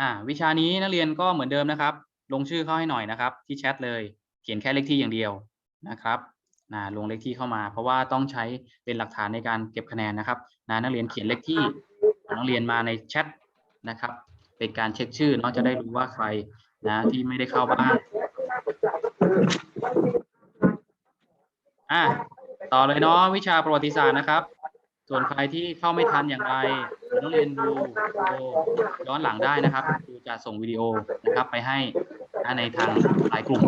อ่าวิชานี้นักเรียนก็เหมือนเดิมนะครับ ลงชื่อเข้าให้หน่อยนะครับ ที่แชทเลย เขียนแค่เลขที่อย่างเดียวนะครับนะลงเลขที่เข้ามา เพราะว่าต้องใช้เป็นหลักฐานในการเก็บคะแนนนะครับนะนักเรียนเขียนเลขที่ของนักเรียนมาในแชทนะครับ เป็นการเช็คชื่อเนาะจะได้รู้ว่าใครนะที่ไม่ได้เข้าบ้างอะต่อเลยเนาะวิชาประวัติศาสตร์นะครับ ส่วนใครที่เข้าไม่ทันอย่างไร นักเรียนดูวิดีโอย้อนหลังได้นะครับครูจะส่งวิดีโอนะครับไปให้ในทางหลายกลุ่ม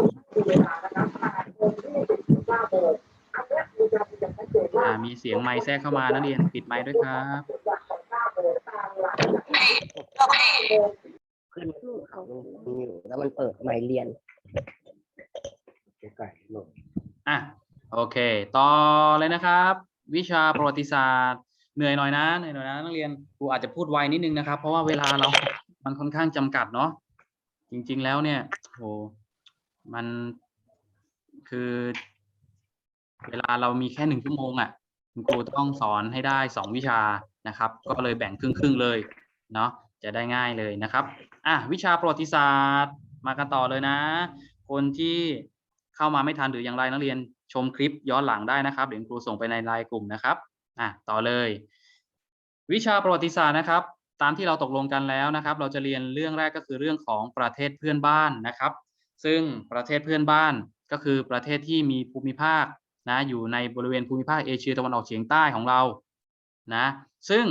อ่ามีเสียงไมค์แทรกเข้ามานักเรียนปิดไมค์ด้วยครับขึ้นเขาอยู่แล้วมันเปิดไมค์เรียนไก่หลงอะโอเค ต่อเลยนะครับ วิชาประวัติศาสตร์ เหนื่อยหน่อยนะเหนื่อยหน่อยนะนักเรียนครูอาจจะพูดไวนิดนึงนะครับ เพราะว่าเวลาเรามันค่อนข้างจำกัดเนาะจริง ๆ แล้วเนี่ยโหมันคือ เวลาเรามีแค่หนึ่งชั่วโมงอะคุณครูต้องสอนให้ได้สองวิชานะครับ ก็เลยแบ่งครึ่งๆเลยเนาะจะได้ง่ายเลยนะครับอะวิชาประวัติศาสตร์มากันต่อเลยนะ คนที่เข้ามาไม่ทันหรืออย่างไรนักเรียนชมคลิปย้อนหลังได้นะครับ เดี๋ยวครูส่งไปในไลน์กลุ่มนะครับ อะต่อเลย วิชาประวัติศาสตร์นะครับ ตามที่เราตกลงกันแล้วนะครับ เราจะเรียนเรื่องแรกก็คือเรื่องของประเทศเพื่อนบ้านนะครับ ซึ่งประเทศเพื่อนบ้านก็คือประเทศที่มีภูมิภาคนะอยู่ในบริเวณภูมิภาคเอเชียตะวันออกเฉียงใต้ของเรานะซึ่ง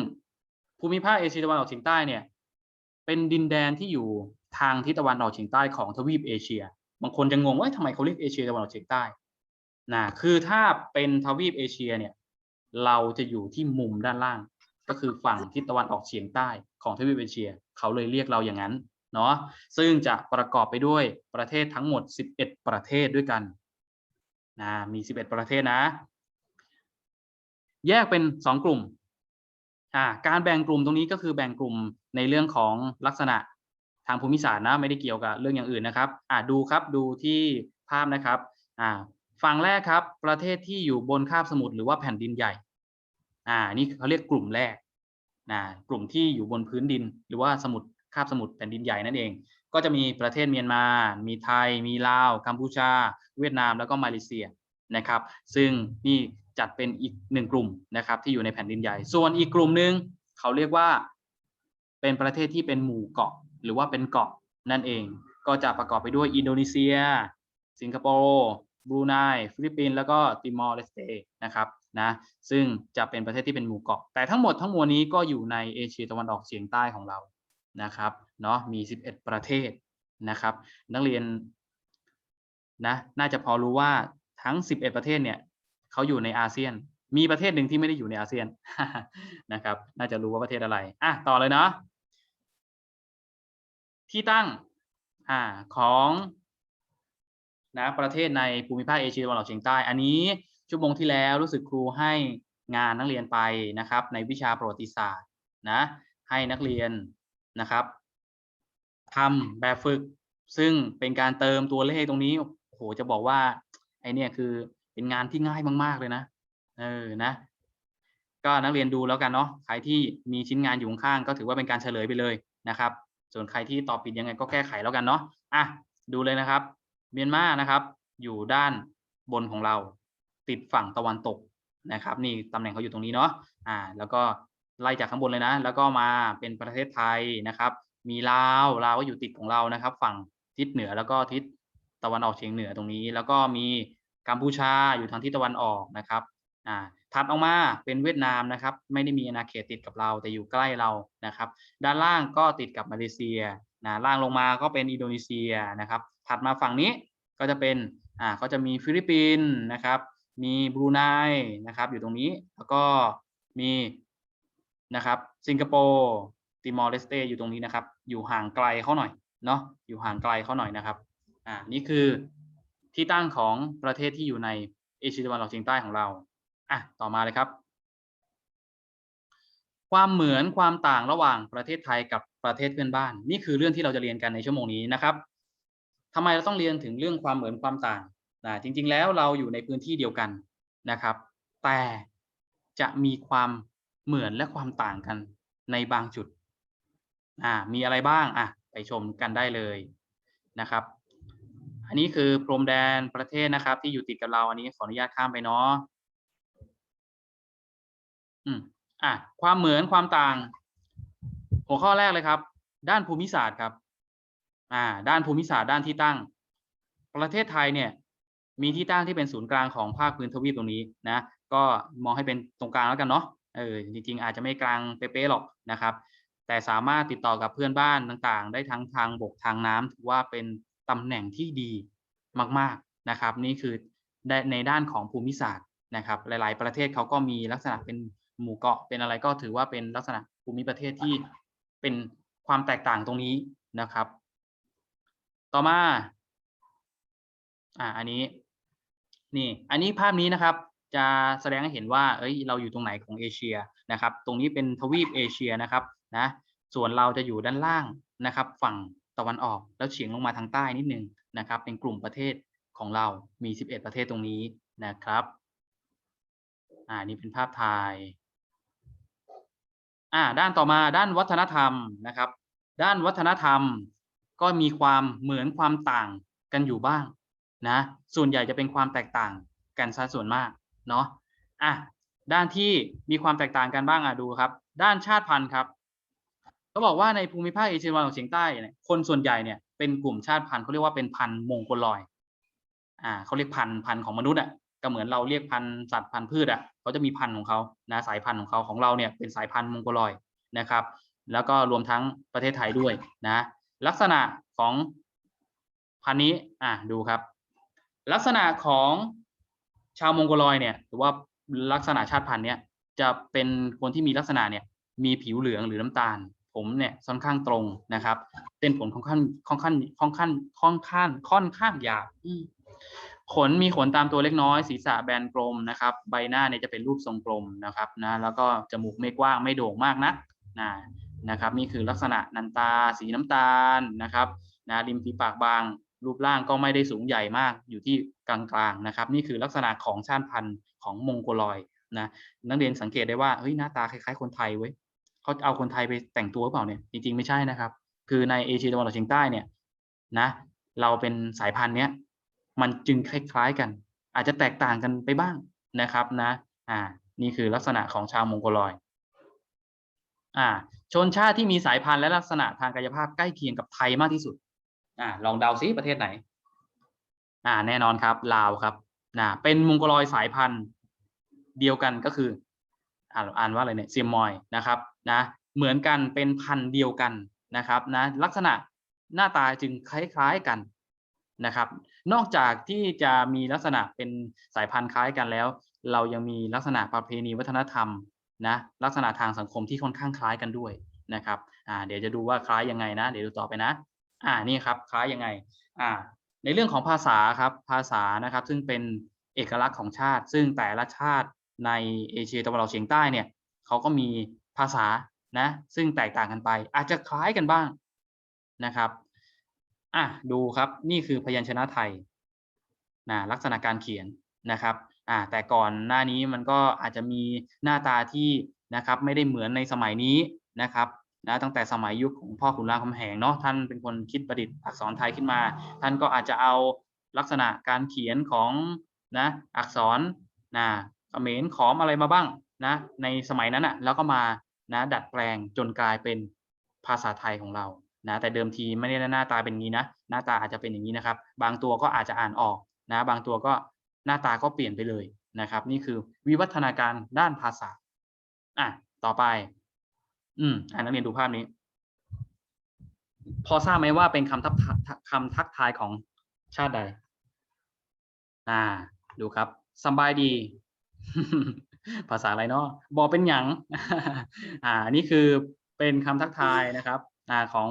ภูมิภาคเอเชียตะวันออกเฉียงใต้เนี่ยเป็นดินแดนที่อยู่ทางทิศตะวันออกเฉียงใต้ของทวีปเอเชีย บางคนจะงงว่าทำไมเขาเรียกเอเชียตะวันออกเฉียงใต้นะคือถ้าเป็นทวีปเอเชียเนี่ย เราจะอยู่ที่มุมด้านล่าง ก็คือฝั่งทิศตะวันออกเฉียงใต้ของทวีปเอเชีย เขาเลยเรียกเราอย่างนั้นเนาะซึ่งจะประกอบไปด้วยประเทศทั้งหมด 11 ประเทศด้วยกันนะมี 11 ประเทศนะ แยกเป็น 2 กลุ่มอ่าการแบ่งกลุ่มตรงนี้ก็คือแบ่งกลุ่มในเรื่องของลักษณะทางภูมิศาสตร์นะไม่ได้เกี่ยวกับเรื่องอย่างอื่นนะครับอ่าดูครับดูที่ภาพนะครับอ่าฝั่งแรกครับ ประเทศที่อยู่บนคาบสมุทรหรือว่าแผ่นดินใหญ่ อ่านี่เขาเรียกกลุ่มแรกนะกลุ่มที่อยู่บนพื้นดิน หรือว่าสมุทรคาบสมุทรแผ่นดินใหญ่นั่นเอง ก็จะมีประเทศเมียนมา มีไทย มีลาว กัมพูชา เวียดนามแล้วก็มาเลเซียนะครับ ซึ่งนี่จัดเป็นอีกหนึ่งกลุ่มนะครับที่อยู่ในแผ่นดินใหญ่ ส่วนอีกกลุ่มหนึ่งเขาเรียกว่าเป็นประเทศที่เป็นหมู่เกาะ หรือว่าเป็นเกาะนั่นเอง ก็จะประกอบไปด้วยอินโดนีเซีย สิงคโปร์ บรูไน ฟิลิปปินส์ แล้วก็ติมอร์เลสเตนะครับ นะซึ่งจะเป็นประเทศที่เป็นหมู่เกาะ แต่ทั้งหมดทั้งมวลนี้ก็อยู่ในเอเชียตะวันออกเฉียงใต้ของเรานะครับเนาะมี 11 ประเทศนะครับ นักเรียนนะน่าจะพอรู้ว่าทั้ง 11 ประเทศเนี่ยเขาอยู่ในอาเซียน มีประเทศหนึ่งที่ไม่ได้อยู่ในอาเซียนนะครับ น่าจะรู้ว่าประเทศอะไรอะต่อเลยเนาะที่ตั้งอ่าของนะประเทศในภูมิภาคเอเชียตะวันออกเฉียงใต้ อันนี้ ชั่วโมงที่แล้วรู้สึกครูให้งานนักเรียนไปนะครับ ในวิชาประวัติศาสตร์นะให้นักเรียนนะครับทำแบบฝึกซึ่งเป็นการเติมตัวเลขตรงนี้โอ้โหจะบอกว่าไอเนี่ยคือเป็นงานที่ง่ายมาก ๆ เลยนะเออนะก็นักเรียนดูแล้วกันเนาะใครที่มีชิ้นงานอยู่ข้างก็ถือว่าเป็นการเฉลยไปเลยนะครับ ส่วนใครที่ตอบผิดยังไงก็แก้ไขแล้วกันเนาะอะดูเลยนะครับ เมียนมานะครับ อยู่ด้านบนของเรา ติดฝั่งตะวันตกนะครับ นี่ตำแหน่งเขาอยู่ตรงนี้เนาะอ่า แล้วก็ไล่จากข้างบนเลยนะ แล้วก็มาเป็นประเทศไทยนะครับ มีลาวลาวก็อยู่ติดของเรานะครับ ฝั่งทิศเหนือแล้วก็ทิศตะวันออกเฉียงเหนือตรงนี้ แล้วก็มีกัมพูชาอยู่ทางทิศตะวันออกนะครับอ่าถัดออกมาเป็นเวียดนามนะครับ ไม่ได้มีอาณาเขตติดกับเราแต่อยู่ใกล้เรานะครับ ด้านล่างก็ติดกับมาเลเซียนะล่างลงมาก็เป็นอินโดนีเซียนะครับ ถัดมาฝั่งนี้ก็จะเป็นอ่าก็จะมีฟิลิปปินส์นะครับ มีบรูไนนะครับอยู่ตรงนี้แล้วก็มีนะครับสิงคโปร์ติมอร์เลสเตอยู่ตรงนี้นะครับ อยู่ห่างไกลเขาหน่อยเนาะอยู่ห่างไกลเขาหน่อยนะครับอ่านี่คือที่ตั้งของประเทศที่อยู่ในเอเชียตะวันออกเฉียงใต้ของเราอะต่อมาเลยครับ ความเหมือนความต่างระหว่างประเทศไทยกับประเทศเพื่อนบ้าน นี่คือเรื่องที่เราจะเรียนกันในชั่วโมงนี้นะครับทำไมเราต้องเรียนถึงเรื่องความเหมือนความต่าง นะจริง ๆ แล้วเราอยู่ในพื้นที่เดียวกันนะครับ แต่จะมีความเหมือนและความต่างกันในบางจุดอ่ามีอะไรบ้างอะไปชมกันได้เลยนะครับ อันนี้คือพรมแดนประเทศนะครับ ที่อยู่ติดกับเราอันนี้ขออนุญาตข้ามไปเนาะอืมอะความเหมือนความต่าง หัวข้อแรกเลยครับ ด้านภูมิศาสตร์ครับ อ่า ด้านภูมิศาสตร์ด้านที่ตั้ง ประเทศไทยเนี่ย มีที่ตั้งที่เป็นศูนย์กลางของภาคพื้นทวีปตรงนี้นะก็มองให้เป็นตรงกลางแล้วกันเนาะเออจริงๆ อาจจะไม่กลางเป๊ะๆหรอกนะครับ แต่สามารถติดต่อกับเพื่อนบ้านต่างๆ ได้ทั้งทางบกทางน้ำถือว่าเป็นตำแหน่งที่ดีมากๆนะครับ นี่คือในในด้านของภูมิศาสตร์นะครับ หลาย ๆ ประเทศเขาก็มีลักษณะเป็นหมู่เกาะเป็นอะไรก็ถือว่าเป็นลักษณะภูมิประเทศที่เป็นความแตกต่างตรงนี้นะครับ ต่อมาอ่าอันนี้ นี่ อันนี้ภาพนี้นะครับ จะแสดงให้เห็นว่า เอ้ย เราอยู่ตรงไหนของเอเชียนะครับ ตรงนี้เป็นทวีปเอเชียนะครับ นะ ส่วนเราจะอยู่ด้านล่างนะครับ ฝั่งตะวันออก แล้วเฉียงลงมาทางใต้นิดนึงนะครับ เป็นกลุ่มประเทศของเรา มี 11 ประเทศตรงนี้นะครับ อ่า นี่เป็นภาพถ่าย อ่า ด้านต่อมา ด้านวัฒนธรรมนะครับ ด้านวัฒนธรรมก็มีความเหมือนความต่างกันอยู่บ้าง นะส่วนใหญ่จะเป็นความแตกต่างกันซะส่วนมากเนาะอะด้านที่มีความแตกต่างกันบ้างอะดูครับ ด้านชาติพันธุ์ครับเขาบอกว่าในภูมิภาคเอเชียตะวันออกเฉียงใต้เนี่ยคนส่วนใหญ่เนี่ยเป็นกลุ่มชาติพันธุ์เขาเรียกว่าเป็นพันธุ์มงโกลอยอ่าเขาเรียกพันธุ์พันธุ์ของมนุษย์อะก็เหมือนเราเรียกพันธุ์สัตว์พันธุ์พืชอะเขาจะมีพันธุ์ของเขานะสายพันธุ์ของเขาของเราเนี่ยเป็นสายพันธุ์มงโกลอยนะครับ แล้วก็รวมทั้งประเทศไทยด้วยนะ ลักษณะของพันธุ์นี้อะดูครับ ลักษณะของชาวมงโกลอยเนี่ยหรือว่าลักษณะชาติพันธุ์เนี่ยจะเป็นคนที่มีลักษณะเนี่ยมีผิวเหลืองหรือน้ำตาล ผมเนี่ยค่อนข้างตรงนะครับเส้นผมค่อนข้างค่อนข้างค่อนข้างค่อนข้างค่อนข้างหยาบอืมขนมีขนตามตัวเล็กน้อย ศีรษะแบนกลมนะครับ ใบหน้าเนี่ยจะเป็นรูปทรงกลมนะครับนะแล้วก็จมูกไม่กว้างไม่โด่งมากนักนะนะครับ นี่คือลักษณะนันตา สีน้ำตาลนะครับนะริมฝีปากบาง รูปร่างก็ไม่ได้สูงใหญ่มากอยู่ที่กลางๆนะครับ นี่คือลักษณะของชาติพันธุ์ของมงโกลอยนะนักเรียนสังเกตได้ว่าเฮ้ยหน้าตาคล้ายๆคนไทยเว้ยเขาเอาคนไทยไปแต่งตัวเปล่าเนี่ยจริงๆไม่ใช่นะครับ คือในเอเชียตะวันออกเฉียงใต้เนี่ยนะเราเป็นสายพันธุ์เนี้ยมันจึงคล้ายๆกัน อาจจะแตกต่างกันไปบ้างนะครับนะอ่านี่คือลักษณะของชาวมงโกลอยอ่าชนชาติที่มีสายพันธุ์และลักษณะทางกายภาพใกล้เคียงกับไทยมากที่สุด อ่าลองเดาซิประเทศไหน อ่า แน่นอนครับ ลาวครับนะเป็นมงกลอยสายพันธุ์เดียวกันก็คือ อ่านอ่านว่าอะไรเนี่ยเซียมมอยนะครับนะเหมือนกันเป็นพันธุ์เดียวกันนะครับนะลักษณะหน้าตาจึงคล้ายๆกันนะครับ นอกจากที่จะมีลักษณะเป็นสายพันธุ์คล้ายกันแล้ว เรายังมีลักษณะประเพณีวัฒนธรรมนะลักษณะทางสังคมที่ค่อนข้างคล้ายกันด้วยนะครับอ่าเดี๋ยวจะดูว่าคล้ายยังไงนะ เดี๋ยวดูต่อไปนะ อ่านี่ครับคล้ายยังไงอ่าในเรื่องของภาษาครับภาษานะครับซึ่งเป็นเอกลักษณ์ของชาติ ซึ่งแต่ละชาติในเอเชียตะวันออกเฉียงใต้เนี่ยเขาก็มีภาษานะซึ่งแตกต่างกันไป อาจจะคล้ายกันบ้างนะครับอะดูครับนี่คือพยัญชนะไทยนะลักษณะการเขียนนะครับอ่าแต่ก่อนหน้านี้มันก็อาจจะมีหน้าตาที่นะครับไม่ได้เหมือนในสมัยนี้นะครับ นะตั้งแต่สมัยยุคของพ่อขุนรามคำแหงเนาะท่านเป็นคนคิดประดิษฐ์อักษรไทยขึ้นมา ท่านก็อาจจะเอาลักษณะการเขียนของนะอักษรนะเขมรขอมอะไรมาบ้างนะในสมัยนั้นอะ่ะแล้วก็มานะดัดแปลงจนกลายเป็นภาษาไทยของเรานะแต่เดิมทีไม่ได้หน้าตาเป็นงนี้นะหน้าตาอาจจะเป็นอย่างนี้นะครับ บางตัวก็อาจจะอ่านออกนะบางตัวก็หน้าตาก็เปลี่ยนไปเลยนะครับ นี่คือวิวัฒนาการด้านภาษาอะต่อไป อืมอ่านักเรียนดูภาพนี้ พอทราบไหมว่าเป็นคำทักคำทักทายของชาติใด อ่า ดูครับสบายดี ภาษาอะไรเนาะบอเป็นหยัง อ่านี่คือเป็นคำทักทายนะครับอ่าของ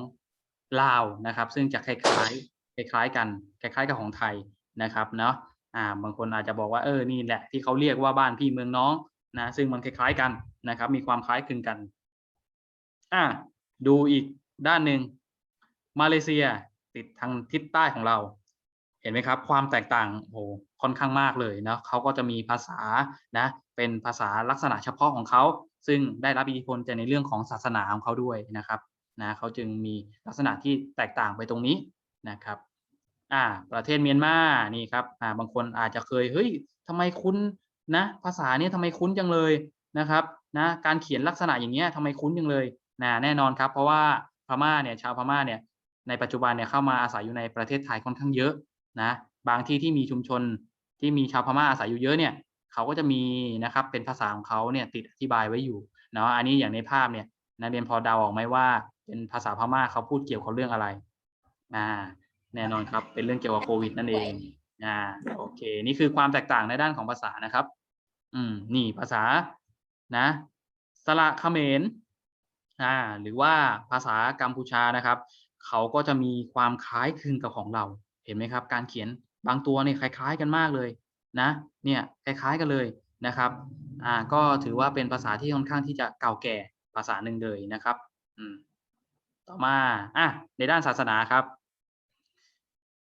ลาวนะครับ ซึ่งจะคล้ายๆคล้ายๆกันคล้ายๆกับของไทยนะครับเนาะอ่า บางคนอาจจะบอกว่าเออนี่แหละที่เขาเรียกว่าบ้านพี่เมืองน้องนะซึ่งมันคล้ายๆกันนะครับ มีความคล้ายคลึงกัน อ่าดูอีกด้านหนึ่งมาเลเซียติดทางทิศใต้ของเรา เห็นไหมครับ ความแตกต่างโอ้ค่อนข้างมากเลยนะเขาก็จะมีภาษานะเป็นภาษาลักษณะเฉพาะของเขา ซึ่งได้รับอิทธิพลจากในเรื่องของศาสนาของเขาด้วยนะครับนะเขาจึงมีลักษณะที่แตกต่างไปตรงนี้นะครับอ่าประเทศเมียนมานี่ครับอ่าบางคนอาจจะเคยเฮ้ยทำไมคุ้นนะภาษาเนี้ยทำไมคุ้นจังเลยนะครับนะการเขียนลักษณะอย่างเงี้ยทำไมคุ้นจังเลย นะแน่นอนครับ เพราะว่าพม่าเนี่ยชาวพม่าเนี่ยในปัจจุบันเนี่ยเข้ามาอาศัยอยู่ในประเทศไทยค่อนข้างเยอะนะบางที่ที่มีชุมชนที่มีชาวพม่าอาศัยอยู่เยอะเนี่ยเขาก็จะมีนะครับเป็นภาษาของเขาเนี่ยติดอธิบายไว้อยู่เนาะอันนี้อย่างในภาพเนี่ยนักเรียนพอเดาออกไหมว่า เป็นภาษาพม่าเขาพูดเกี่ยวกับเรื่องอะไรอ่าแน่นอนครับเป็นเรื่องเกี่ยวกับโควิดนั่นเองอ่าโอเค นี่คือความแตกต่างในด้านของภาษานะครับ อืมนี่ภาษานะสระเขมร อ่าหรือว่าภาษากัมพูชานะครับเขาก็จะมีความคล้ายคลึงกับของเราเห็นไหมครับ การเขียนบางตัวเนี่ยคล้าย ๆกันมากเลยนะเนี่ยคล้าย ๆกันเลยนะครับอ่าก็ถือว่าเป็นภาษาที่ค่อนข้างที่จะเก่าแก่ภาษาหนึ่งเลยนะครับอืมต่อมาอะในด้านศาสนาครับ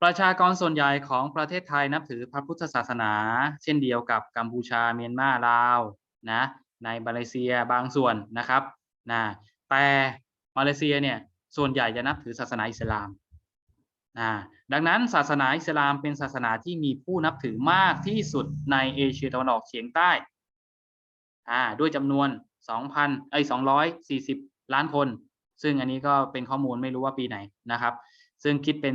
ประชากรส่วนใหญ่ของประเทศไทยนับถือพระพุทธศาสนา เช่นเดียวกับกัมพูชาเมียนมาลาวนะในมาเลเซียบางส่วนนะครับนะ แต่มาเลเซียเนี่ยส่วนใหญ่จะนับถือศาสนาอิสลามอ่าดังนั้นศาสนาอิสลามเป็นศาสนาที่มีผู้นับถือมากที่สุดในเอเชียตะวันออกเฉียงใต้อ่าด้วยจำนวน 2,000เอ้ย240 ล้านคน ซึ่งอันนี้ก็เป็นข้อมูลไม่รู้ว่าปีไหนนะครับ ซึ่งคิดเป็น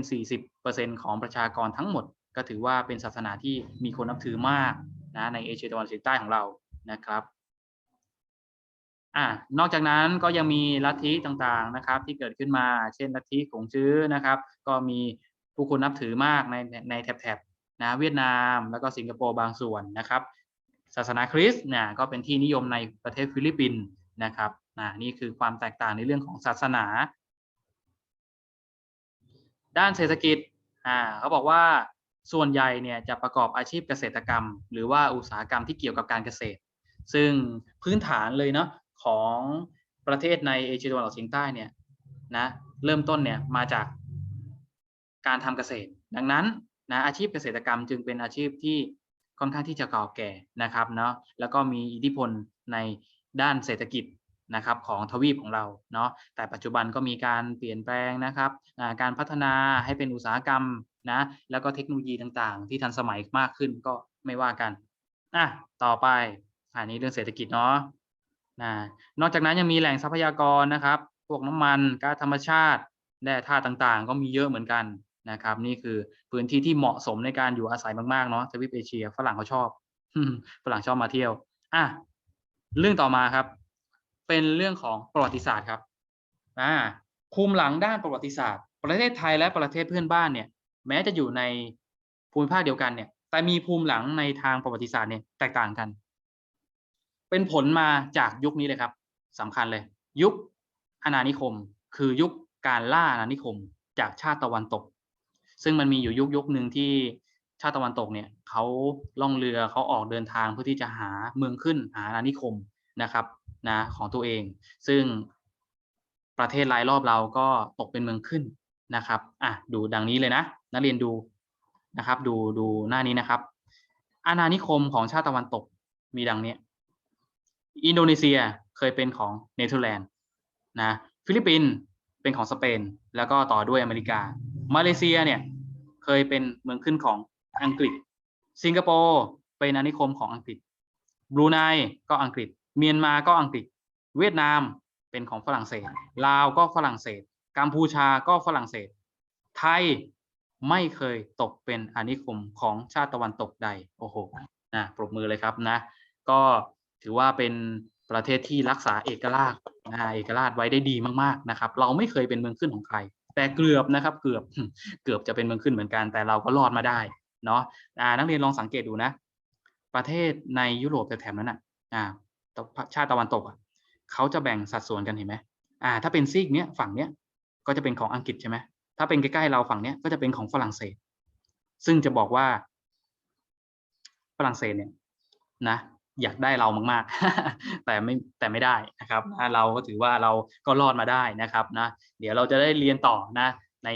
40%ของประชากรทั้งหมด ก็ถือว่าเป็นศาสนาที่มีคนนับถือมากนะในเอเชียตะวันออกเฉียงใต้ของเรานะครับ อ่านอกจากนั้นก็ยังมีลัทธิต่างๆนะครับ ที่เกิดขึ้นมา เช่นลัทธิกงจื้อนะครับ ก็มีผู้คนนับถือมากในในแถบๆนะเวียดนามแล้วก็สิงคโปร์บางส่วนนะครับศาสนาคริสต์เนี่ยก็เป็นที่นิยมในประเทศฟิลิปปินส์นะครับอ่านี่คือความแตกต่างในเรื่องของศาสนา ด้านเศรษฐกิจอ่าเขาบอกว่าส่วนใหญ่เนี่ยจะประกอบอาชีพเกษตรกรรม หรือว่าอุตสาหกรรมที่เกี่ยวกับการเกษตร ซึ่งพื้นฐานเลยเนาะ ของประเทศในเอเชียตะวันออกเฉียงใต้เนี่ยนะเริ่มต้นเนี่ยมาจากการทำเกษตร ดังนั้นนะอาชีพเกษตรกรรมจึงเป็นอาชีพที่ค่อนข้างที่จะเก่าแก่นะครับเนาะแล้วก็มีอิทธิพลในด้านเศรษฐกิจนะครับของทวีปของเราเนาะแต่ปัจจุบันก็มีการเปลี่ยนแปลงนะครับการพัฒนาให้เป็นอุตสาหกรรมนะแล้วก็เทคโนโลยีต่างๆ ที่ทันสมัยมากขึ้นก็ไม่ว่ากันอะต่อไปอันนี้เรื่องเศรษฐกิจเนาะ นะนอกจากนั้นยังมีแหล่งทรัพยากรนะครับ พวกน้ำมันก๊าซธรรมชาติแร่ธาตุต่างๆ ก็มีเยอะเหมือนกันนะครับ นี่คือพื้นที่ที่เหมาะสมในการอยู่อาศัยมากๆเนาะทวีปเอเชียฝรั่งเขาชอบฝรั่งชอบมาเที่ยวอะเรื่องต่อมาครับ เป็นเรื่องของประวัติศาสตร์ครับอ่าภูมิหลังด้านประวัติศาสตร์ ประเทศไทยและประเทศเพื่อนบ้านเนี่ย แม้จะอยู่ในภูมิภาคเดียวกันเนี่ย แต่มีภูมิหลังในทางประวัติศาสตร์เนี่ยแตกต่างกัน เป็นผลมาจากยุคนี้เลยครับสำคัญเลย ยุคอาณานิคม คือยุคการล่าอาณานิคมจากชาติตะวันตก ซึ่งมันมีอยู่ยุคยุคหนึ่งที่ชาติตะวันตกเนี่ยเขาล่องเรือเขาออกเดินทางเพื่อที่จะหาเมืองขึ้นหาอาณานิคมนะครับนะของตัวเอง ซึ่งประเทศรายรอบเราก็ตกเป็นเมืองขึ้นนะครับอะดูดังนี้เลยนะ นักเรียนดูนะครับ ดูดูหน้านี้นะครับ อาณานิคมของชาติตะวันตกมีดังนี้ อินโดนีเซียเคยเป็นของเนเธอร์แลนด์นะฟิลิปปินส์เป็นของสเปน แล้วก็ต่อด้วยอเมริกา มาเลเซียเนี่ยเคยเป็นเมืองขึ้นของอังกฤษ สิงคโปร์เป็นอาณานิคมของอังกฤษบรูไนก็อังกฤษ เมียนมาก็อังกฤษ เวียดนามเป็นของฝรั่งเศส ลาวก็ฝรั่งเศส กัมพูชาก็ฝรั่งเศส ไทยไม่เคยตกเป็นอาณานิคมของชาติตะวันตกใด โอ้โหนะปรบมือเลยครับนะ ก็ ถือว่าเป็นประเทศที่รักษาเอกราชนะเอกราชไว้ได้ดีมากๆนะครับ เราไม่เคยเป็นเมืองขึ้นของใคร แต่เกือบนะครับ เกือบเกือบจะเป็นเมืองขึ้นเหมือนกัน แต่เราก็รอดมาได้เนาะนักเรียนลองสังเกตดูนะ ประเทศในยุโรปแถบนั้นอะอ่าชาติตะวันตกอะเขาจะแบ่งสัดส่วนกันเห็นไหมอ่า ถ้าเป็นซีกเนี้ยฝั่งเนี้ยก็จะเป็นของอังกฤษใช่ไหมถ้าเป็นใกล้ๆเราฝั่งเนี้ยก็จะเป็นของฝรั่งเศส ซึ่งจะบอกว่าฝรั่งเศสเนี่ยนะ อยากได้เรามากๆ แต่ไม่แต่ไม่ได้นะครับนะเราก็ถือว่าเราก็รอดมาได้นะครับนะเดี๋ยวเราจะได้เรียนต่อนะ ใน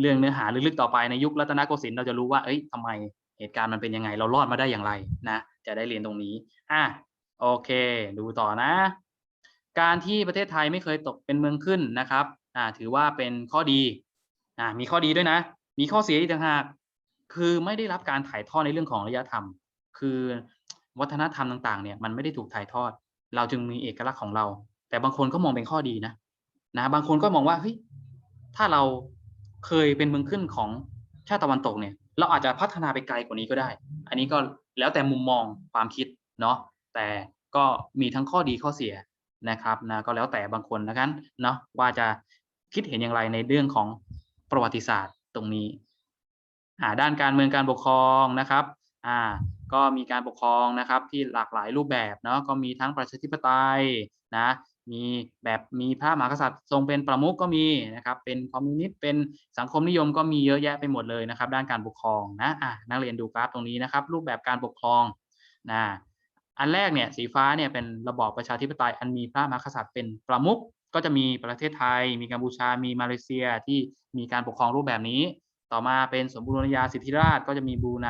เรื่องเนื้อหาลึกๆต่อไปในยุครัตนโกสินทร์เราจะรู้ว่าเอ้ยทำไมเหตุการณ์มันเป็นยังไง เรารอดมาได้อย่างไรนะจะได้เรียนตรงนี้อะโอเค ดูต่อนะ การที่ประเทศไทยไม่เคยตกเป็นเมืองขึ้นนะครับอ่าถือว่าเป็นข้อดีอ่ามีข้อดีด้วยนะ มีข้อเสียอีกต่างหากคือไม่ได้รับการถ่ายทอดในเรื่องของอารยธรรม คือ วัฒนธรรมต่างๆเนี่ยมันไม่ได้ถูกถ่ายทอด เราจึงมีเอกลักษณ์ของเรา แต่บางคนก็มองเป็นข้อดีนะนะบางคนก็มองว่าเฮ้ยถ้าเราเคยเป็นเมืองขึ้นของชาติตะวันตกเนี่ย เราอาจจะพัฒนาไปไกลกว่านี้ก็ได้ อันนี้ก็แล้วแต่มุมมองความคิดเนาะแต่ก็มีทั้งข้อดีข้อเสียนะครับนะก็แล้วแต่บางคนนะกันเนาะว่าจะคิดเห็นอย่างไรในเรื่องของประวัติศาสตร์ตรงนี้อ่าด้านการเมืองการปกครองนะครับอ่า ก็มีการปกครองนะครับที่หลากหลายรูปแบบเนาะก็มีทั้งประชาธิปไตยนะมีแบบมีพระมหากษัตริย์ทรงเป็นประมุขก็มีนะครับเป็นคอมมิวนิสต์เป็นสังคมนิยมก็มีเยอะแยะไปหมดเลยนะครับ ด้านการปกครองนะอะนักเรียนดูกราฟตรงนี้นะครับ รูปแบบการปกครองนะอันแรกเนี่ยสีฟ้าเนี่ยเป็นระบอบประชาธิปไตยอันมีพระมหากษัตริย์เป็นประมุขก็จะมีประเทศไทย มีกัมพูชา มีมาเลเซียที่มีการปกครองรูปแบบนี้ ต่อมาเป็นสมบูรณาญาสิทธิราชก็จะมีบูไน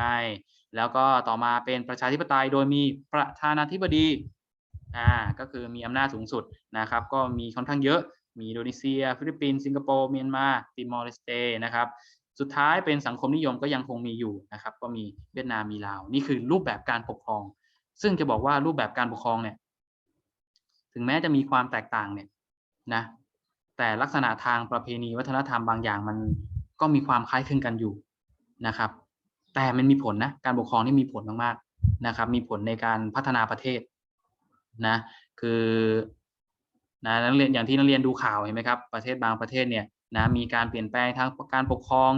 แล้วก็ต่อมาเป็นประชาธิปไตยโดยมีประธานาธิบดีอ่าก็คือมีอำนาจสูงสุดนะครับ ก็มีค่อนข้างเยอะ มีอินโดนีเซีย ฟิลิปปินส์สิงคโปร์เมียนมาติมอร์เลสเตนะครับ สุดท้ายเป็นสังคมนิยมก็ยังคงมีอยู่นะครับ ก็มีเวียดนามมีลาว นี่คือรูปแบบการปกครอง ซึ่งจะบอกว่ารูปแบบการปกครองเนี่ยถึงแม้จะมีความแตกต่างเนี่ยนะแต่ลักษณะทางประเพณีวัฒนธรรมบางอย่างมันก็มีความคล้ายคลึงกันอยู่นะครับ แต่มันมีผลนะการปกครองนี่มีผลมากๆนะครับ มีผลในการพัฒนาประเทศนะคือนะนักเรียนอย่างที่นักเรียนดูข่าวเห็นไหมครับประเทศบางประเทศเนี่ยนะมีการเปลี่ยนแปลงทางการปกครอง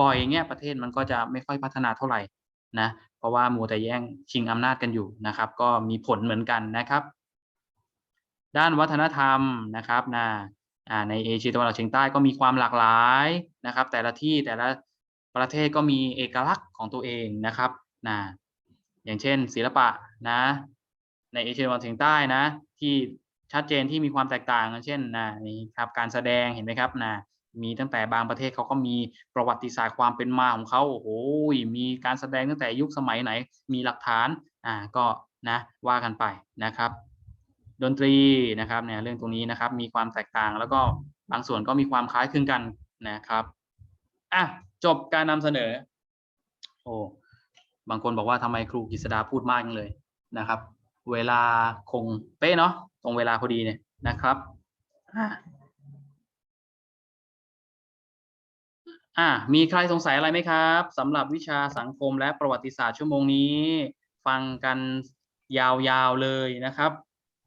บ่อยๆอย่างเงี้ยประเทศมันก็จะไม่ค่อยพัฒนาเท่าไหร่นะเพราะว่ามัวแต่แย่งชิงอำนาจกันอยู่นะครับ ก็มีผลเหมือนกันนะครับ ด้านวัฒนธรรมนะครับนะในเอเชียตะวันออกเฉียงใต้ก็มีความหลากหลายนะครับ แต่ละที่แต่ละ ประเทศก็มีเอกลักษณ์ของตัวเองนะครับนะอย่างเช่น ศิลปะนะในเอเชียตะวันออกเฉียงใต้นะ ที่ชัดเจนที่มีความแตกต่างกันเช่นนะนี่ครับการแสดงเห็นไหมครับนะมีตั้งแต่บางประเทศเขาก็มีประวัติศาสตร์ความเป็นมาของเขาโอ้โหมีการแสดงตั้งแต่ยุคสมัยไหน มีหลักฐานอ่าก็นะว่ากันไปนะครับ ดนตรีนะครับเนี่ยเรื่องตรงนี้นะครับ มีความแตกต่างแล้วก็บางส่วนก็มีความคล้ายคลึงกันนะครับอะ จบการนำเสนอ โอ้บางคนบอกว่าทำไมครูกฤษดาพูดมากจังเลยนะครับ เวลาคงเป๊ะเนาะตรงเวลาพอดีเนี่ยนะครับอะอะมีใครสงสัยอะไรไหมครับสำหรับวิชาสังคมและประวัติศาสตร์ชั่วโมงนี้ ฟังกันยาวๆเลยนะครับ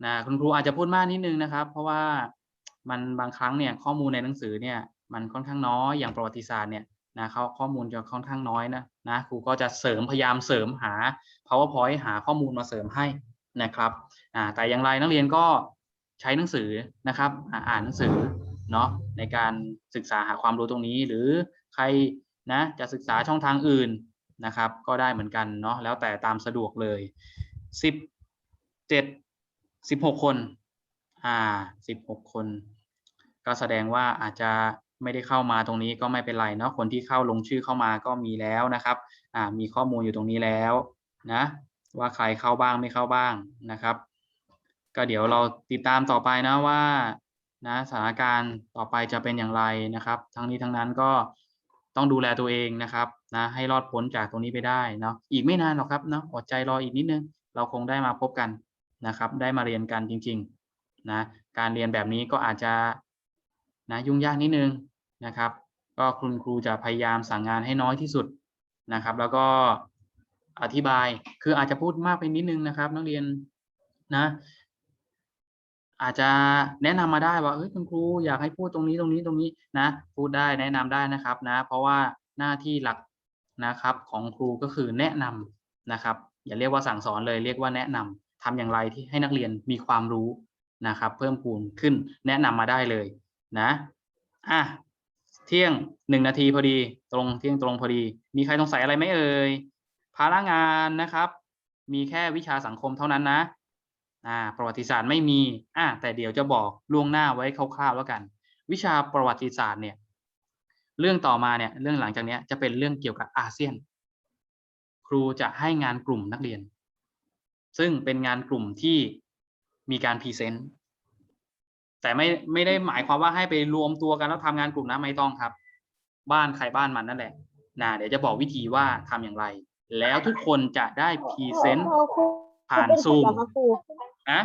นะคุณครูอาจจะพูดมากนิดนึงนะครับ เพราะว่ามันบางครั้งเนี่ยข้อมูลในหนังสือเนี่ยมันค่อนข้างน้อยอย่างประวัติศาสตร์เนี่ย นะเขาข้อมูลจะค่อนข้างน้อยนะนะครูก็จะเสริมพยายามเสริมหา powerpoint หาข้อมูลมาเสริมให้นะครับอ่าแต่อย่างไรนักเรียนก็ใช้หนังสือนะครับอ่าอ่านหนังสือเนาะในการศึกษาหาความรู้ตรงนี้ หรือใครนะจะศึกษาช่องทางอื่นนะครับ ก็ได้เหมือนกันเนาะแล้วแต่ตามสะดวกเลยสิบเจ็ดสิบหกคนอ่าสิบหกคน ก็แสดงว่าอาจจะ ไม่ได้เข้ามาตรงนี้ก็ไม่เป็นไรเนาะคนที่เข้าลงชื่อเข้ามาก็มีแล้วนะครับอ่ามีข้อมูลอยู่ตรงนี้แล้วนะว่าใครเข้าบ้างไม่เข้าบ้างนะครับ ก็เดี๋ยวเราติดตามต่อไปนะว่านะสถานการณ์ต่อไปจะเป็นอย่างไรนะครับ ทั้งนี้ทั้งนั้นก็ต้องดูแลตัวเองนะครับนะให้รอดพ้นจากตรงนี้ไปได้เนาะอีกไม่นานหรอกครับเนาะอดใจรออีกนิดนึง เราคงได้มาพบกันนะครับ ได้มาเรียนกันจริง ๆนะการเรียนแบบนี้ก็อาจจะ นะยุ่งยากนิดนึงนะครับ ก็คุณครูจะพยายามสั่งงานให้น้อยที่สุดนะครับ แล้วก็อธิบายคืออาจจะพูดมากไปนิดนึงนะครับ นักเรียนนะ อาจจะแนะนำมาได้ว่าเอ้ยคุณครูอยากให้พูดตรงนี้ตรงนี้ตรงนี้นะ พูดได้แนะนำได้นะครับนะ เพราะว่าหน้าที่หลักนะครับ ของครูก็คือแนะนำนะครับ อย่าเรียกว่าสั่งสอนเลยเรียกว่าแนะนำทำอย่างไรที่ให้นักเรียนมีความรู้นะครับ เพิ่มพูนขึ้นแนะนำมาได้เลย นะอะเที่ยงหนึ่งนาทีพอดี ตรงเที่ยงตรงพอดี มีใครสงสัยอะไรไหมเอ่ยภาระงานนะครับ มีแค่วิชาสังคมเท่านั้นนะอ่าประวัติศาสตร์ไม่มีอ่าแต่เดี๋ยวจะบอกล่วงหน้าไว้คร่าวๆแล้วกัน วิชาประวัติศาสตร์เนี่ย เรื่องต่อมาเนี่ยเรื่องหลังจากนี้จะเป็นเรื่องเกี่ยวกับอาเซียน ครูจะให้งานกลุ่มนักเรียน ซึ่งเป็นงานกลุ่มที่มีการพรีเซนต์ แต่ไม่ไม่ได้หมายความว่าให้ไปรวมตัวกันแล้วทำงานกลุ่มนะไม่ต้องครับ บ้านใครบ้านมันนั่นแหละนะเดี๋ยวจะบอกวิธีว่าทำอย่างไร แล้วทุกคนจะได้พรีเซนต์ผ่านซูมนะ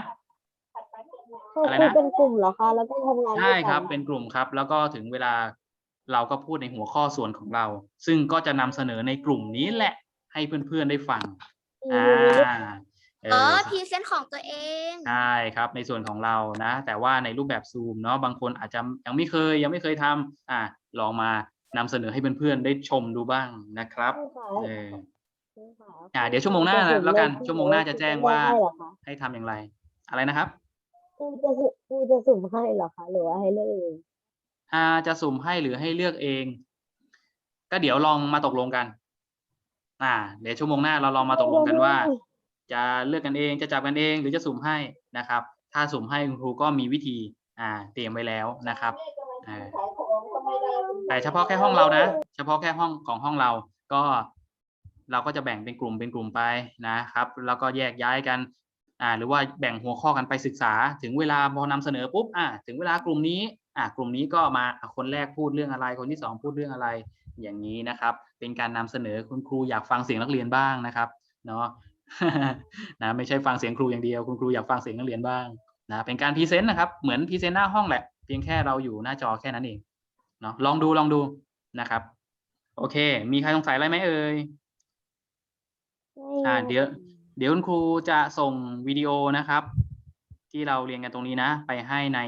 อะไรนะเป็นกลุ่มเหรอคะแล้วก็ทำงานใช่ครับ เป็นกลุ่มครับ แล้วก็ถึงเวลาเราก็พูดในหัวข้อส่วนของเรา ซึ่งก็จะนำเสนอในกลุ่มนี้แหละ ให้เพื่อนๆได้ฟังอ่าเออ๋ออพรีเซนต์ของตัวเองใช่ครับ ในส่วนของเรานะ แต่ว่าในรูปแบบซูมเนาะบางคนอาจจะยังไม่เคยยังไม่เคยทำอะลองมานำเสนอให้เพื่อนๆได้ชมดูบ้างนะครับเอออ่าเดี๋ยวชั่วโมงหน้าแล้วกันชั่วโมงหน้าจะแจ้งว่าให้เหรอคะให้ทำอย่างไร อะไรนะครับครูจะสุ่มครูจะสุ่มให้เหรอคะหรือว่าให้เลือกเองอ่าจะสุ่มให้หรือให้เลือกเอง ก็เดี๋ยวลองมาตกลงกัน อ่า เดี๋ยวชั่วโมงหน้าเราลองมาตกลงกันว่า จะเลือกกันเองจะจับกันเองหรือจะสุ่มให้นะครับ ถ้าสุ่มให้คุณครูก็มีวิธีอ่าเตรียมไว้แล้วนะครับแต่เฉพาะแค่ห้องเรานะ เฉพาะแค่ห้องของห้องเราก็เราก็จะแบ่งเป็นกลุ่มเป็นกลุ่มไปนะครับ แล้วก็แยกย้ายกันอ่าหรือว่าแบ่งหัวข้อกันไปศึกษา ถึงเวลาพอนำเสนอปุ๊บอ่าถึงเวลากลุ่มนี้อ่ากลุ่มนี้ก็มาคนแรกพูดเรื่องอะไร คนที่สองพูดเรื่องอะไรอย่างนี้นะครับ เป็นการนำเสนอคุณครูอยากฟังเสียงนักเรียนบ้างนะครับเนาะ นะไม่ใช่ฟังเสียงครูอย่างเดียว คุณครูอยากฟังเสียงนักเรียนบ้างนะเป็นการพรีเซนต์นะครับ เหมือนพรีเซนต์หน้าห้องแหละ เพียงแค่เราอยู่หน้าจอแค่นั้นเองเนาะลองดูลองดูนะครับ โอเค มีใครสงสัยอะไรไหมเอ่ยอ่าเดี๋ยวเดี๋ยวคุณครูจะส่งวิดีโอนะครับ ที่เราเรียนกันตรงนี้นะ ไปให้ใน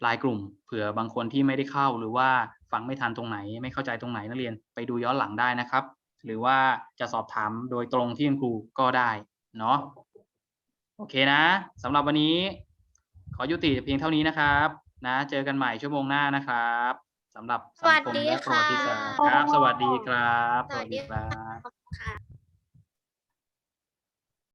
ไลน์กลุ่ม เผื่อบางคนที่ไม่ได้เข้าหรือว่าฟังไม่ทันตรงไหน ไม่เข้าใจตรงไหนนักเรียนไปดูย้อนหลังได้นะครับ หรือว่าจะสอบถามโดยตรงที่คุณครูก็ได้เนาะโอเคนะสำหรับวันนี้ ขอยุติเพียงเท่านี้นะครับ นะ เจอกันใหม่ชั่วโมงหน้านะครับสำหรับสังคมและประวัติศาสตร์ครับ สวัสดีครับ สวัสดีครับค่ะ